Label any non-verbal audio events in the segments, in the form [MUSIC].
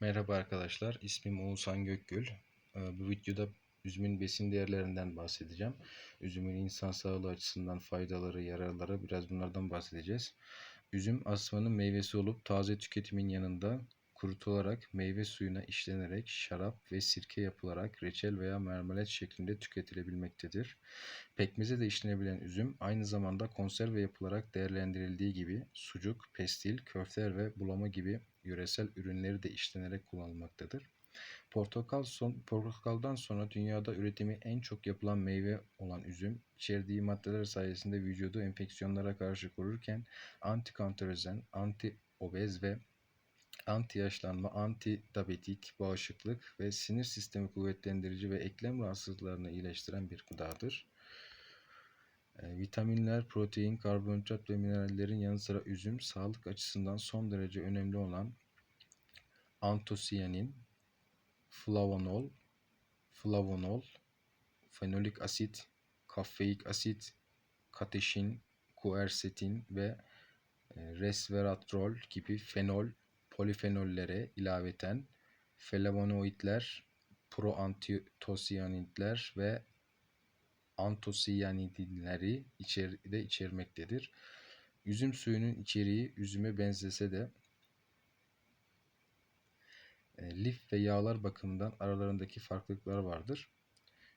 Merhaba arkadaşlar, ismim Oğuzhan Gökgül. Ee, Bu videoda üzümün besin değerlerinden bahsedeceğim. Üzümün insan sağlığı açısından faydaları, yararları biraz bunlardan bahsedeceğiz. Üzüm asmanın meyvesi olup taze tüketimin yanında kurutularak meyve suyuna işlenerek şarap ve sirke yapılarak reçel veya marmelat şeklinde tüketilebilmektedir. Pekmeze de işlenebilen üzüm aynı zamanda konserve yapılarak değerlendirildiği gibi sucuk, pestil, köfteler ve bulama gibi yöresel ürünleri de işlenerek kullanılmaktadır. Portakal son, portakaldan sonra dünyada üretimi en çok yapılan meyve olan üzüm, içerdiği maddeler sayesinde vücudu enfeksiyonlara karşı korurken antikanserojen, anti-obez ve anti-yaşlanma, anti-diabetik, bağışıklık ve sinir sistemi kuvvetlendirici ve eklem rahatsızlıklarını iyileştiren bir gıdadır. E, vitaminler, protein, karbonhidrat ve minerallerin yanı sıra üzüm sağlık açısından son derece önemli olan antosiyanin, flavonol, flavonol, fenolik asit, kafeik asit, kateşin, kuersetin ve e, resveratrol gibi fenol, polifenollere ilaveten flavonoidler, proantosiyanidler ve antosiyanidinleri içeride içermektedir. Üzüm suyunun içeriği üzüme benzese de e, lif ve yağlar bakımından aralarındaki farklılıklar vardır.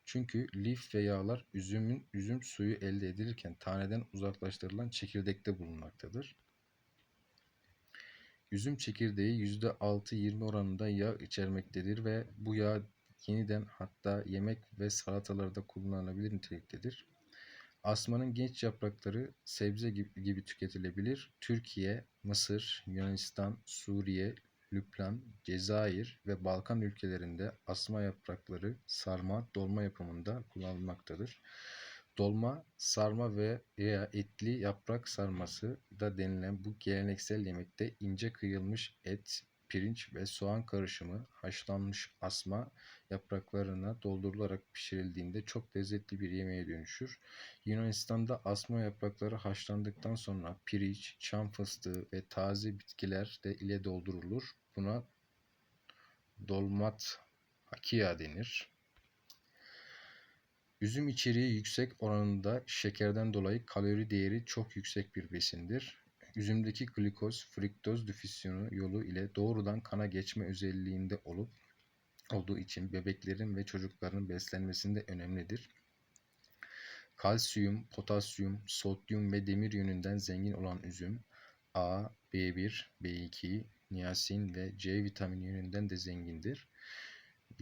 Çünkü lif ve yağlar üzümün üzüm suyu elde edilirken taneden uzaklaştırılan çekirdekte bulunmaktadır. Üzüm çekirdeği %6-20 oranında yağ içermektedir ve bu yağ yeniden hatta yemek ve salatalarda kullanılabilir niteliktedir. Asmanın genç yaprakları sebze gibi, gibi tüketilebilir. Türkiye, Mısır, Yunanistan, Suriye, Lübnan, Cezayir ve Balkan ülkelerinde asma yaprakları sarma, dolma yapımında kullanılmaktadır. Dolma, sarma ve veya etli yaprak sarması da denilen bu geleneksel yemekte ince kıyılmış et, pirinç ve soğan karışımı haşlanmış asma yapraklarına doldurularak pişirildiğinde çok lezzetli bir yemeğe dönüşür. Yunanistan'da asma yaprakları haşlandıktan sonra pirinç, çam fıstığı ve taze bitkiler de ile doldurulur. Buna dolmat hakia denir. Üzüm içeriği yüksek oranında şekerden dolayı kalori değeri çok yüksek bir besindir. Üzümdeki glikoz, fruktoz difüzyonu yolu ile doğrudan kana geçme özelliğinde olup olduğu için bebeklerin ve çocukların beslenmesinde önemlidir. Kalsiyum, potasyum, sodyum ve demir yönünden zengin olan üzüm A, B1, B2, niyasin ve C vitamini yönünden de zengindir.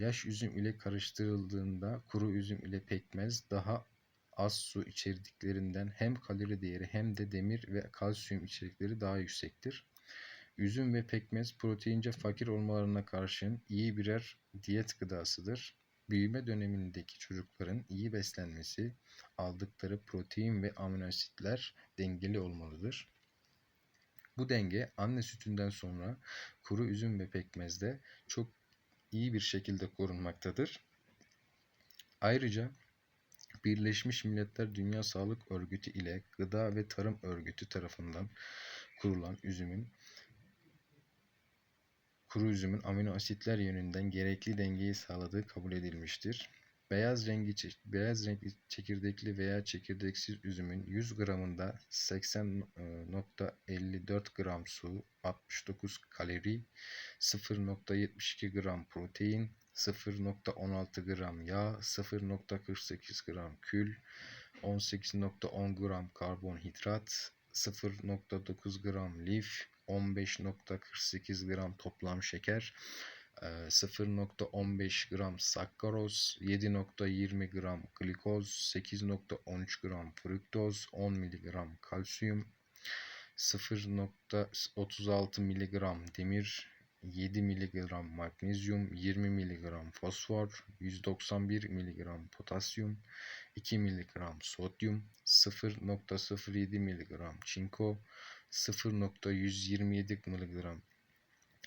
Yaş üzüm ile karıştırıldığında kuru üzüm ile pekmez daha az su içerdiklerinden hem kalori değeri hem de demir ve kalsiyum içerikleri daha yüksektir. Üzüm ve pekmez proteince fakir olmalarına karşın iyi birer diyet gıdasıdır. Büyüme dönemindeki çocukların iyi beslenmesi, aldıkları protein ve amino asitler dengeli olmalıdır. Bu denge anne sütünden sonra kuru üzüm ve pekmezde çok iyi bir şekilde korunmaktadır. Ayrıca Birleşmiş Milletler Dünya Sağlık Örgütü ile Gıda ve Tarım Örgütü tarafından kurulan üzümün kuru üzümün amino asitler yönünden gerekli dengeyi sağladığı kabul edilmiştir. Beyaz rengi beyaz renkli çekirdekli veya çekirdeksiz üzümün 100 gramında 80.54 gram su, 69 kalori, 0.72 gram protein, 0.16 gram yağ, 0.48 gram kül, 18.10 gram karbonhidrat, 0.9 gram lif, 15.48 gram toplam şeker, 0.15 gram sakkaroz, 7.20 gram glikoz, 8.13 gram fruktoz, 10 mg kalsiyum, 0.36 mg demir, 7 mg magnezyum, 20 mg fosfor, 191 mg potasyum, 2 mg sodyum, 0.07 mg çinko, 0.127 mg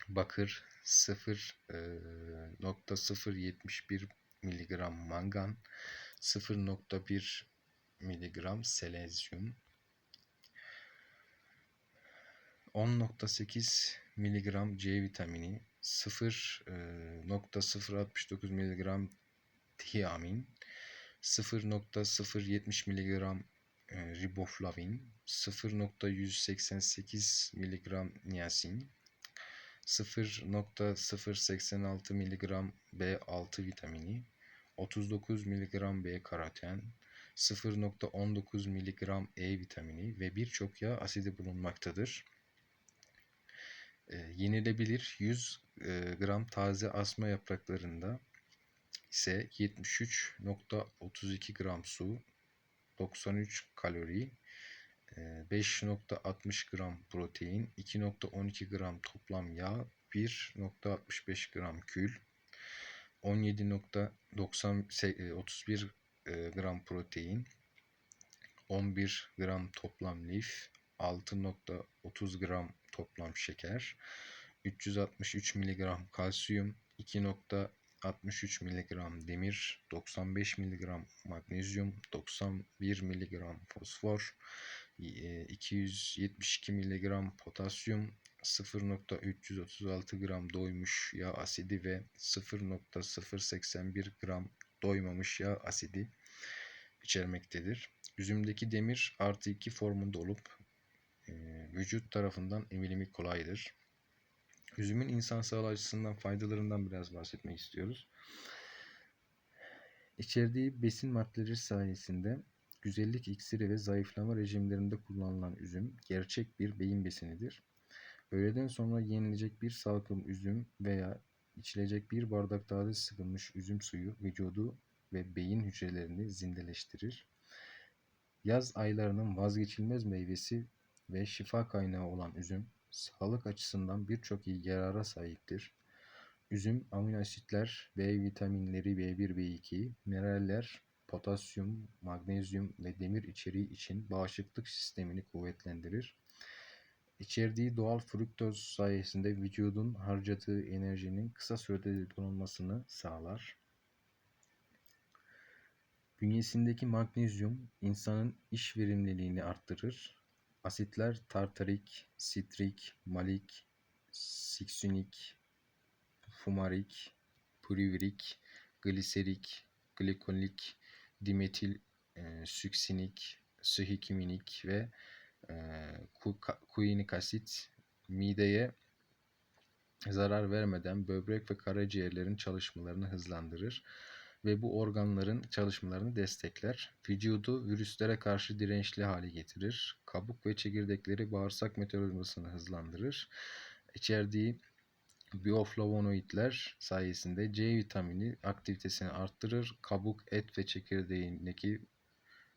bakır, 0.071 mg mangan, 0.1 mg selezyum, 10.8 mg C vitamini, 0.069 mg tiamin, 0.070 mg e, riboflavin, 0.188 mg niasin, 0.086 mg B6 vitamini, 39 mg B karoten, 0.19 mg E vitamini ve birçok yağ asidi bulunmaktadır. E, yenilebilir 100 e, gram taze asma yapraklarında ise 73.32 gram su, 93 kalori, 5.60 gram protein, 2.12 gram toplam yağ, 1.65 gram kül, 17.31 gram protein, 11 gram toplam lif, 6.30 gram toplam şeker, 363 mg kalsiyum, 2.63 mg demir, 95 mg magnezyum, 91 mg fosfor, 272 mg potasyum, 0.336 gram doymuş yağ asidi ve 0.081 gram doymamış yağ asidi içermektedir. Üzümdeki demir artı 2 formunda olup e, vücut tarafından emilimi kolaydır. Üzümün insan sağlığı açısından faydalarından biraz bahsetmek istiyoruz. İçerdiği besin maddeleri sayesinde güzellik iksiri ve zayıflama rejimlerinde kullanılan üzüm gerçek bir beyin besinidir. Öğleden sonra yenilecek bir salkım üzüm veya içilecek bir bardak taze sıkılmış üzüm suyu vücudu ve beyin hücrelerini zindeleştirir. Yaz aylarının vazgeçilmez meyvesi ve şifa kaynağı olan üzüm, sağlık açısından birçok iyi yarara sahiptir. Üzüm, amino asitler, B vitaminleri B1, B2, mineraller, potasyum, magnezyum ve demir içeriği için bağışıklık sistemini kuvvetlendirir. İçerdiği doğal fruktoz sayesinde vücudun harcadığı enerjinin kısa sürede donulmasını sağlar. Bünyesindeki magnezyum insanın iş verimliliğini arttırır. Asitler tartarik, sitrik, malik, siksinik, fumarik, pürüvrik, gliserik, glikolik, dimetil e, süksinik, sühikiminik ve e, kuinik asit mideye zarar vermeden böbrek ve karaciğerlerin çalışmalarını hızlandırır ve bu organların çalışmalarını destekler. Vücudu virüslere karşı dirençli hale getirir. Kabuk ve çekirdekleri bağırsak metabolizmasını hızlandırır. İçerdiği bioflavonoidler sayesinde C vitamini aktivitesini arttırır. Kabuk, et ve çekirdeğindeki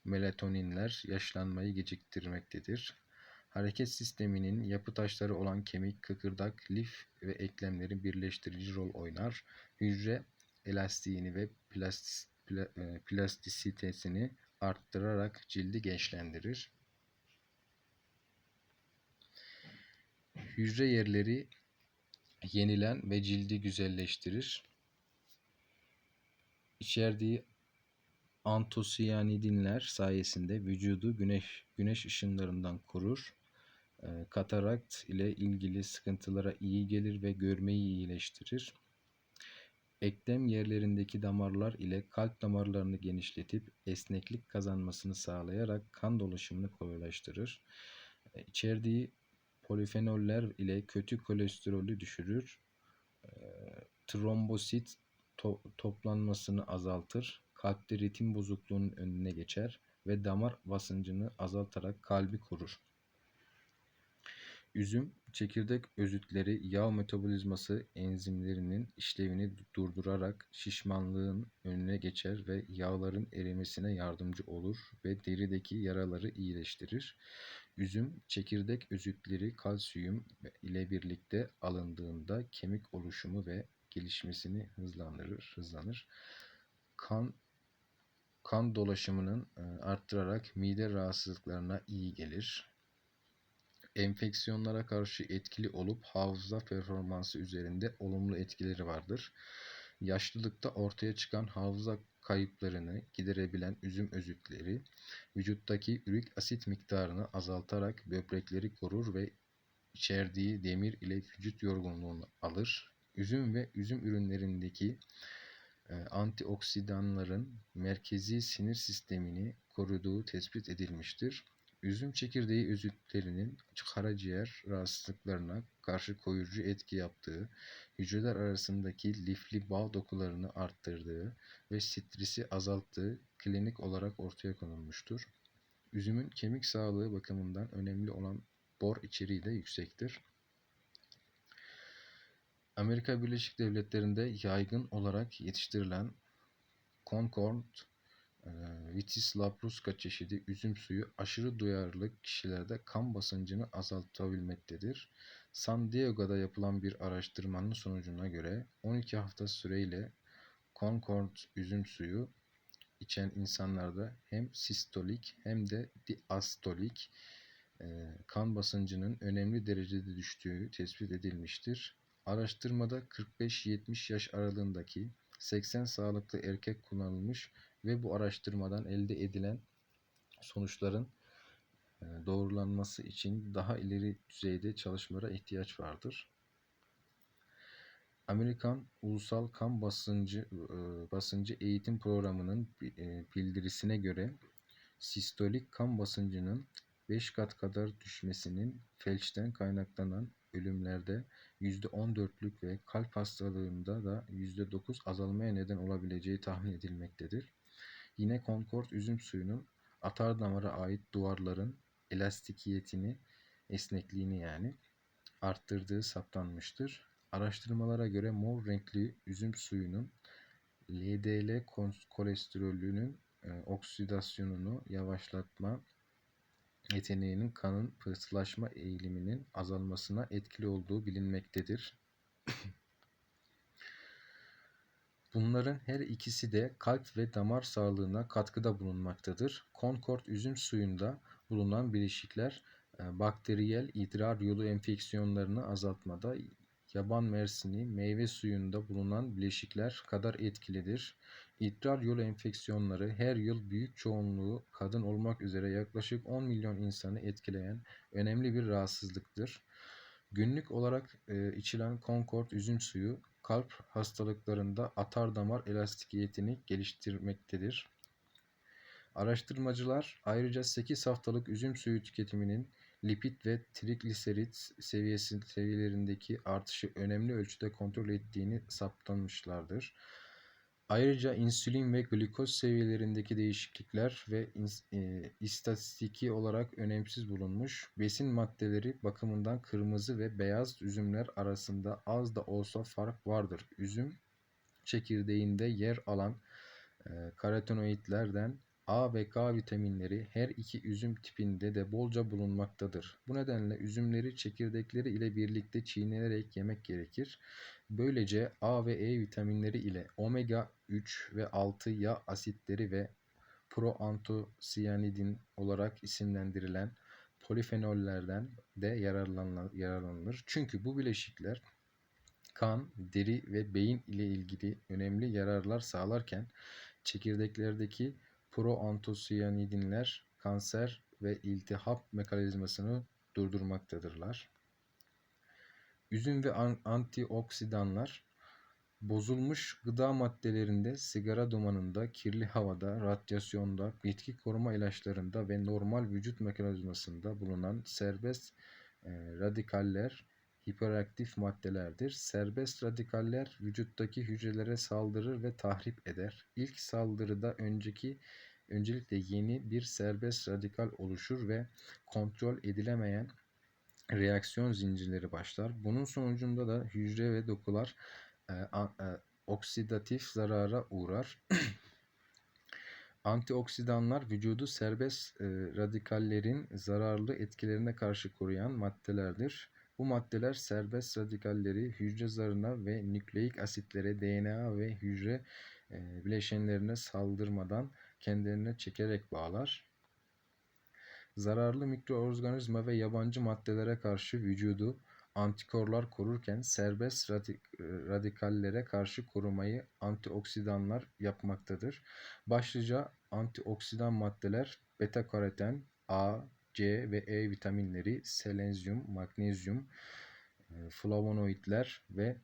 melatoninler yaşlanmayı geciktirmektedir. Hareket sisteminin yapı taşları olan kemik, kıkırdak, lif ve eklemlerin birleştirici rol oynar. Hücre elastiğini ve plastis, pla, e, plastisitesini arttırarak cildi gençlendirir. Hücre yerleri yenilen ve cildi güzelleştirir. İçerdiği antosiyanidinler sayesinde vücudu güneş güneş ışınlarından korur. E, katarakt ile ilgili sıkıntılara iyi gelir ve görmeyi iyileştirir. Eklem yerlerindeki damarlar ile kalp damarlarını genişletip esneklik kazanmasını sağlayarak kan dolaşımını kolaylaştırır. E, içerdiği polifenoller ile kötü kolesterolü düşürür. E, trombosit to toplanmasını azaltır. Kalpte ritim bozukluğunun önüne geçer ve damar basıncını azaltarak kalbi korur. Üzüm, çekirdek özütleri yağ metabolizması enzimlerinin işlevini durdurarak şişmanlığın önüne geçer ve yağların erimesine yardımcı olur ve derideki yaraları iyileştirir. Üzüm, çekirdek özütleri kalsiyum ile birlikte alındığında kemik oluşumu ve gelişmesini hızlandırır, hızlanır. Kan kan dolaşımının arttırarak mide rahatsızlıklarına iyi gelir enfeksiyonlara karşı etkili olup hafıza performansı üzerinde olumlu etkileri vardır. Yaşlılıkta ortaya çıkan hafıza kayıplarını giderebilen üzüm özütleri vücuttaki ürik asit miktarını azaltarak böbrekleri korur ve içerdiği demir ile vücut yorgunluğunu alır. Üzüm ve üzüm ürünlerindeki e, antioksidanların merkezi sinir sistemini koruduğu tespit edilmiştir. Üzüm çekirdeği özütlerinin karaciğer rahatsızlıklarına karşı koruyucu etki yaptığı, hücreler arasındaki lifli bağ dokularını arttırdığı ve stresi azalttığı klinik olarak ortaya konulmuştur. Üzümün kemik sağlığı bakımından önemli olan bor içeriği de yüksektir. Amerika Birleşik Devletleri'nde yaygın olarak yetiştirilen Concord Vitis labrusca çeşidi üzüm suyu aşırı duyarlılık kişilerde kan basıncını azaltabilmektedir. San Diego'da yapılan bir araştırmanın sonucuna göre 12 hafta süreyle Concord üzüm suyu içen insanlarda hem sistolik hem de diastolik e, kan basıncının önemli derecede düştüğü tespit edilmiştir. Araştırmada 45-70 yaş aralığındaki 80 sağlıklı erkek kullanılmış ve bu araştırmadan elde edilen sonuçların e, doğrulanması için daha ileri düzeyde çalışmalara ihtiyaç vardır. Amerikan Ulusal Kan Basıncı e, Basıncı Eğitim Programı'nın e, bildirisine göre sistolik kan basıncının 5 kat kadar düşmesinin felçten kaynaklanan ölümlerde %14'lük ve kalp hastalığında da %9 azalmaya neden olabileceği tahmin edilmektedir. Yine Concord üzüm suyunun atar damara ait duvarların elastikiyetini, esnekliğini yani arttırdığı saptanmıştır. Araştırmalara göre mor renkli üzüm suyunun LDL kolesterolünün e, oksidasyonunu yavaşlatma yeteneğinin kanın pıhtılaşma eğiliminin azalmasına etkili olduğu bilinmektedir. Bunların her ikisi de kalp ve damar sağlığına katkıda bulunmaktadır. Concord üzüm suyunda bulunan bileşikler e, bakteriyel idrar yolu enfeksiyonlarını azaltmada yaban mersini meyve suyunda bulunan bileşikler kadar etkilidir. İdrar yolu enfeksiyonları her yıl büyük çoğunluğu kadın olmak üzere yaklaşık 10 milyon insanı etkileyen önemli bir rahatsızlıktır. Günlük olarak e, içilen Concord üzüm suyu kalp hastalıklarında atar damar elastikiyetini geliştirmektedir. Araştırmacılar ayrıca 8 haftalık üzüm suyu tüketiminin lipid ve trigliserit seviyesi seviyelerindeki artışı önemli ölçüde kontrol ettiğini saptamışlardır. Ayrıca insülin ve glikoz seviyelerindeki değişiklikler ve e, istatistiki olarak önemsiz bulunmuş. Besin maddeleri bakımından kırmızı ve beyaz üzümler arasında az da olsa fark vardır. Üzüm çekirdeğinde yer alan e, karotenoidlerden A ve K vitaminleri her iki üzüm tipinde de bolca bulunmaktadır. Bu nedenle üzümleri çekirdekleri ile birlikte çiğnenerek yemek gerekir. Böylece A ve E vitaminleri ile omega 3 ve 6 yağ asitleri ve proantosiyanidin olarak isimlendirilen polifenollerden de yararlanılır. Çünkü bu bileşikler kan, deri ve beyin ile ilgili önemli yararlar sağlarken çekirdeklerdeki proantosiyanidinler kanser ve iltihap mekanizmasını durdurmaktadırlar. Üzüm ve antioksidanlar bozulmuş gıda maddelerinde, sigara dumanında, kirli havada, radyasyonda, bitki koruma ilaçlarında ve normal vücut mekanizmasında bulunan serbest radikaller hiperaktif maddelerdir. Serbest radikaller vücuttaki hücrelere saldırır ve tahrip eder. İlk saldırıda önceki öncelikle yeni bir serbest radikal oluşur ve kontrol edilemeyen reaksiyon zincirleri başlar. Bunun sonucunda da hücre ve dokular e, a, e, oksidatif zarara uğrar. [CLEARS THROAT] Antioksidanlar vücudu serbest e, radikallerin zararlı etkilerine karşı koruyan maddelerdir. Bu maddeler serbest radikalleri hücre zarına ve nükleik asitlere, DNA ve hücre e, bileşenlerine saldırmadan kendilerine çekerek bağlar. Zararlı mikroorganizma ve yabancı maddelere karşı vücudu antikorlar korurken serbest radikallere karşı korumayı antioksidanlar yapmaktadır. Başlıca antioksidan maddeler beta karoten, A, C ve E vitaminleri, selezyum, magnezyum, e, flavonoidler ve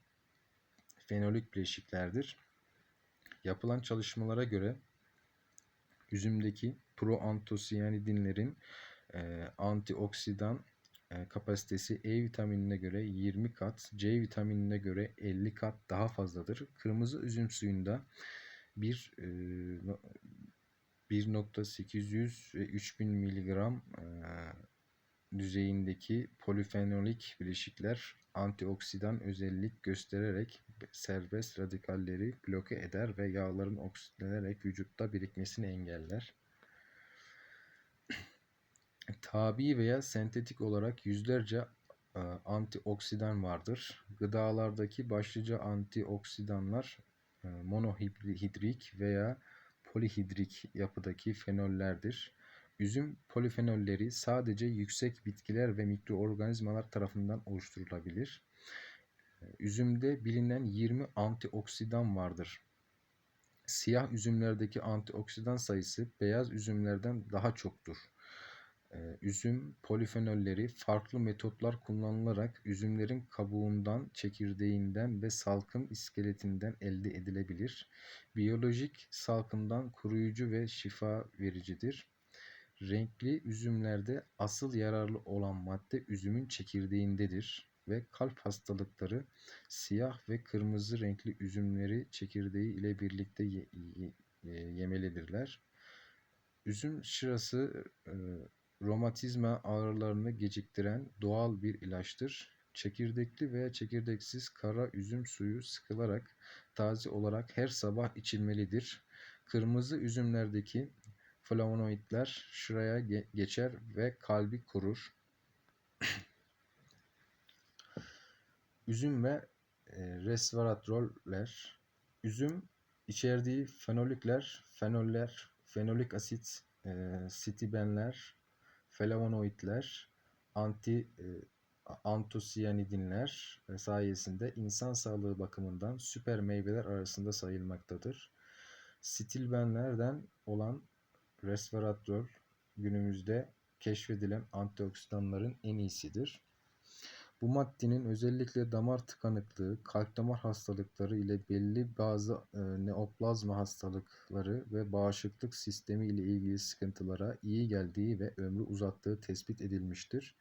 fenolik bileşiklerdir. Yapılan çalışmalara göre üzümdeki proantosiyanidinlerin e, antioksidan e, kapasitesi E vitaminine göre 20 kat, C vitaminine göre 50 kat daha fazladır. Kırmızı üzüm suyunda bir e, 1.800 ve 3000 miligram e, düzeyindeki polifenolik bileşikler antioksidan özellik göstererek serbest radikalleri bloke eder ve yağların oksitlenerek vücutta birikmesini engeller. [CLEARS THROAT] Tabi veya sentetik olarak yüzlerce antioksidan vardır. Gıdalardaki başlıca antioksidanlar monohidrik veya polihidrik yapıdaki fenollerdir. Üzüm polifenolleri sadece yüksek bitkiler ve mikroorganizmalar tarafından oluşturulabilir. Üzümde bilinen 20 antioksidan vardır. Siyah üzümlerdeki antioksidan sayısı beyaz üzümlerden daha çoktur. Üzüm polifenolleri farklı metotlar kullanılarak üzümlerin kabuğundan, çekirdeğinden ve salkım iskeletinden elde edilebilir. Biyolojik salkımdan koruyucu ve şifa vericidir. Renkli üzümlerde asıl yararlı olan madde üzümün çekirdeğindedir ve kalp hastalıkları siyah ve kırmızı renkli üzümleri çekirdeği ile birlikte ye, ye, yemelidirler. Üzüm şırası e, romatizma ağrılarını geciktiren doğal bir ilaçtır. Çekirdekli veya çekirdeksiz kara üzüm suyu sıkılarak taze olarak her sabah içilmelidir. Kırmızı üzümlerdeki flavonoidler şuraya ge geçer ve kalbi korur. [CLEARS THROAT] Üzüm ve e, resveratroller. Üzüm içerdiği fenolikler, fenoller, fenolik asit, e, sitibenler, flavonoidler, anti e, antosiyanidinler sayesinde insan sağlığı bakımından süper meyveler arasında sayılmaktadır. Stilbenlerden olan resveratrol günümüzde keşfedilen antioksidanların en iyisidir. Bu maddenin özellikle damar tıkanıklığı, kalp damar hastalıkları ile belli bazı e, neoplazma hastalıkları ve bağışıklık sistemi ile ilgili sıkıntılara iyi geldiği ve ömrü uzattığı tespit edilmiştir.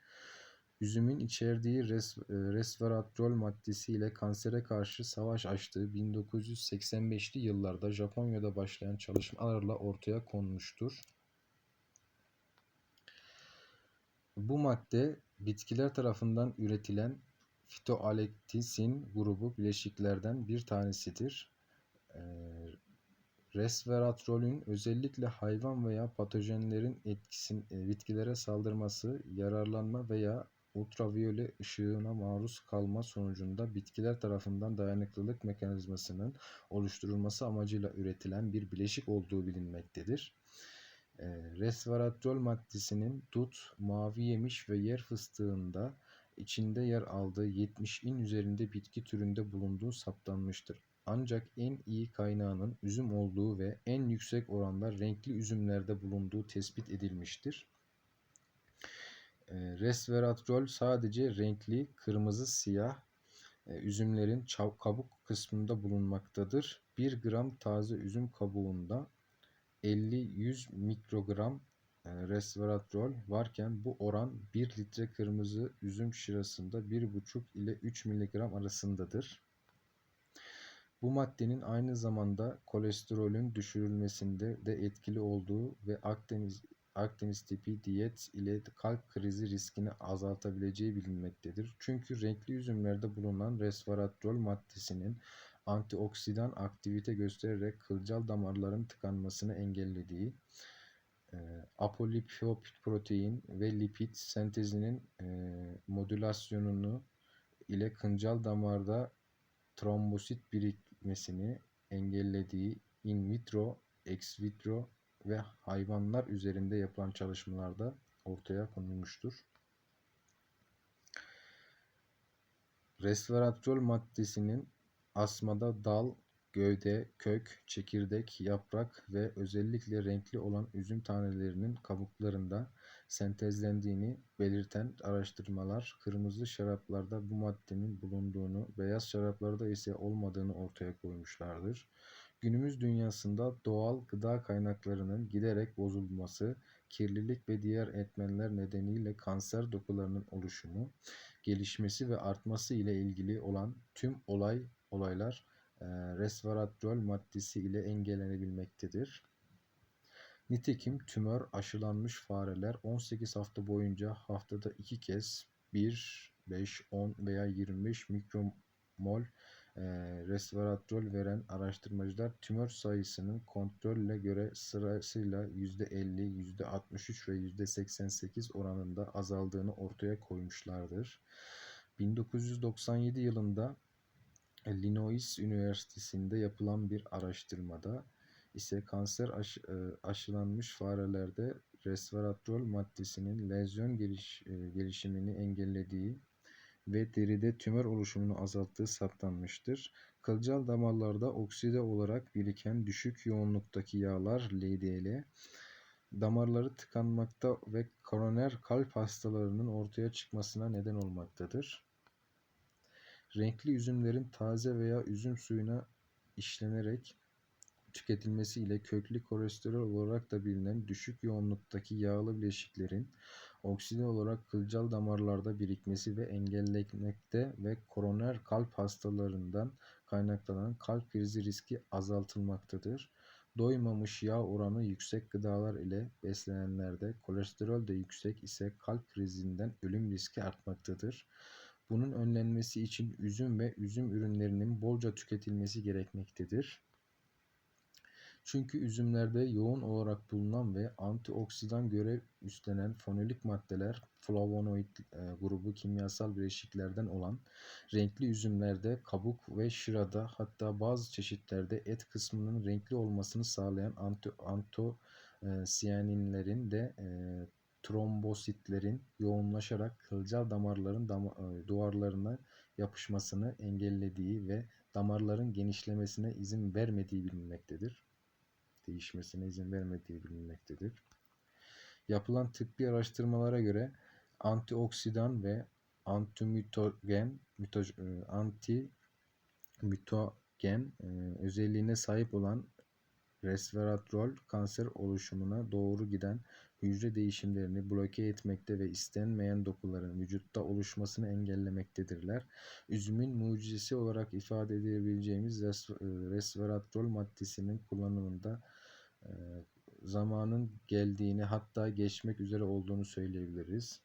Üzümün içerdiği res, e, resveratrol maddesi ile kansere karşı savaş açtığı 1985'li yıllarda Japonya'da başlayan çalışmalarla ortaya konmuştur. Bu madde bitkiler tarafından üretilen fitoalektisin grubu bileşiklerden bir tanesidir. E, resveratrolün özellikle hayvan veya patojenlerin etkisin, e, bitkilere saldırması, yararlanma veya ultraviyole ışığına maruz kalma sonucunda bitkiler tarafından dayanıklılık mekanizmasının oluşturulması amacıyla üretilen bir bileşik olduğu bilinmektedir. Resveratrol maddesinin dut, mavi yemiş ve yer fıstığında içinde yer aldığı 70'in üzerinde bitki türünde bulunduğu saptanmıştır. Ancak en iyi kaynağının üzüm olduğu ve en yüksek oranda renkli üzümlerde bulunduğu tespit edilmiştir. Resveratrol sadece renkli kırmızı siyah üzümlerin kabuk kısmında bulunmaktadır. 1 gram taze üzüm kabuğunda 50-100 mikrogram e, resveratrol varken bu oran 1 litre kırmızı üzüm şırasında 1,5 ile 3 miligram arasındadır. Bu maddenin aynı zamanda kolesterolün düşürülmesinde de etkili olduğu ve Akdeniz Akdeniz tipi diyet ile kalp krizi riskini azaltabileceği bilinmektedir. Çünkü renkli üzümlerde bulunan resveratrol maddesinin antioksidan aktivite göstererek kılcal damarların tıkanmasını engellediği, e, apolipoprotein ve lipid sentezinin e, modülasyonunu ile kılcal damarda trombosit birikmesini engellediği in vitro, ex vitro ve hayvanlar üzerinde yapılan çalışmalarda ortaya konulmuştur. Resveratrol maddesinin asmada dal, gövde, kök, çekirdek, yaprak ve özellikle renkli olan üzüm tanelerinin kabuklarında sentezlendiğini belirten araştırmalar kırmızı şaraplarda bu maddenin bulunduğunu, beyaz şaraplarda ise olmadığını ortaya koymuşlardır. Günümüz dünyasında doğal gıda kaynaklarının giderek bozulması, kirlilik ve diğer etmenler nedeniyle kanser dokularının oluşumu, gelişmesi ve artması ile ilgili olan tüm olay olaylar e, resveratrol maddesi ile engellenebilmektedir. Nitekim tümör aşılanmış fareler 18 hafta boyunca haftada 2 kez 1, 5, 10 veya 25 mikromol e, resveratrol veren araştırmacılar tümör sayısının kontrolle göre sırasıyla %50, %63 ve %88 oranında azaldığını ortaya koymuşlardır. 1997 yılında Illinois Üniversitesi'nde yapılan bir araştırmada ise kanser aşı, e, aşılanmış farelerde resveratrol maddesinin lezyon geliş, e, gelişimini engellediği ve deride tümör oluşumunu azalttığı saptanmıştır. Kılcal damarlarda okside olarak biriken düşük yoğunluktaki yağlar LDL damarları tıkanmakta ve koroner kalp hastalarının ortaya çıkmasına neden olmaktadır. Renkli üzümlerin taze veya üzüm suyuna işlenerek tüketilmesi ile köklü kolesterol olarak da bilinen düşük yoğunluktaki yağlı bileşiklerin okside olarak kılcal damarlarda birikmesi ve engellenmekte ve koroner kalp hastalarından kaynaklanan kalp krizi riski azaltılmaktadır. Doymamış yağ oranı yüksek gıdalar ile beslenenlerde kolesterol de yüksek ise kalp krizinden ölüm riski artmaktadır. Bunun önlenmesi için üzüm ve üzüm ürünlerinin bolca tüketilmesi gerekmektedir. Çünkü üzümlerde yoğun olarak bulunan ve antioksidan görev üstlenen fenolik maddeler flavonoid e, grubu kimyasal bileşiklerden olan renkli üzümlerde kabuk ve şırada hatta bazı çeşitlerde et kısmının renkli olmasını sağlayan anti, antosiyaninlerin de e, trombositlerin yoğunlaşarak kılcal damarların dama, e, duvarlarına yapışmasını engellediği ve damarların genişlemesine izin vermediği bilinmektedir. Değişmesine izin vermediği bilinmektedir. Yapılan tıbbi araştırmalara göre antioksidan ve antimitogen e, anti mütogen e, özelliğine sahip olan resveratrol kanser oluşumuna doğru giden hücre değişimlerini bloke etmekte ve istenmeyen dokuların vücutta oluşmasını engellemektedirler. Üzümün mucizesi olarak ifade edebileceğimiz resveratrol maddesinin kullanımında zamanın geldiğini hatta geçmek üzere olduğunu söyleyebiliriz.